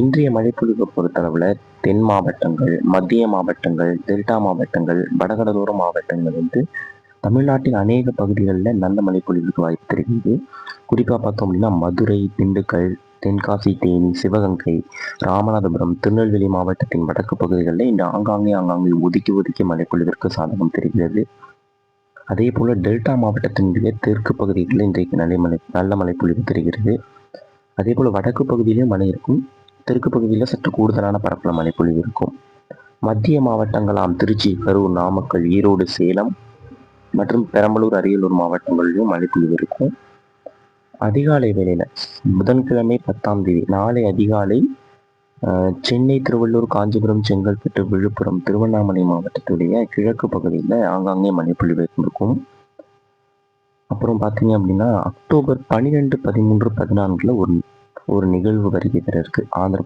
இன்றைய மழைப்பொழிவை பொறுத்தளவில் தென் மாவட்டங்கள் மத்திய மாவட்டங்கள் டெல்டா மாவட்டங்கள் வடகடலோர மாவட்டங்கள் வந்து தமிழ்நாட்டின் அநேக பகுதிகளில் நல்ல மழைப்பொழிவுக்கு வாய்ப்பு தெரிகிறது. குறிப்பாக பார்த்தோம் அப்படின்னா மதுரை திண்டுக்கல் தென்காசி தேனி சிவகங்கை ராமநாதபுரம் திருநெல்வேலி மாவட்டத்தின் வடக்கு பகுதிகளில் இந்த ஆங்காங்கே ஆங்காங்கே ஒதுக்கி ஒதுக்கி மழைப்பொழிவிற்கு சாதகம் தெரிகிறது. அதே போல் டெல்டா மாவட்டத்தினுடைய தெற்கு பகுதிகளில் இன்றைக்கு நல்ல மழை நல்ல மழைப்பொழிவு தெரிகிறது. அதே போல் வடக்கு பகுதியிலும் மழை இருக்கும். தெற்கு பகுதியில் சற்று கூடுதலான பரப்பில் மழைப்பொழிவு இருக்கும். மத்திய மாவட்டங்களாம் திருச்சி கரூர் நாமக்கல் ஈரோடு சேலம் மற்றும் பெரம்பலூர் அரியலூர் மாவட்டங்களிலும் மழைப்பொழிவு இருக்கும். அதிகாலை வேளையில் புதன்கிழமை பத்தாம் தேதி நாளை அதிகாலை சென்னை திருவள்ளூர் காஞ்சிபுரம் செங்கல்பட்டு விழுப்புரம் திருவண்ணாமலை மாவட்டத்துடைய கிழக்கு பகுதியில் ஆங்காங்கே மழைப்பொழிவு இருக்கும். அப்புறம் பார்த்தீங்க அப்படின்னா அக்டோபர் பன்னிரெண்டு பதிமூன்று பதினான்கில் ஒரு ஒரு நிகழ்வு வருகை தர இருக்கு. ஆந்திர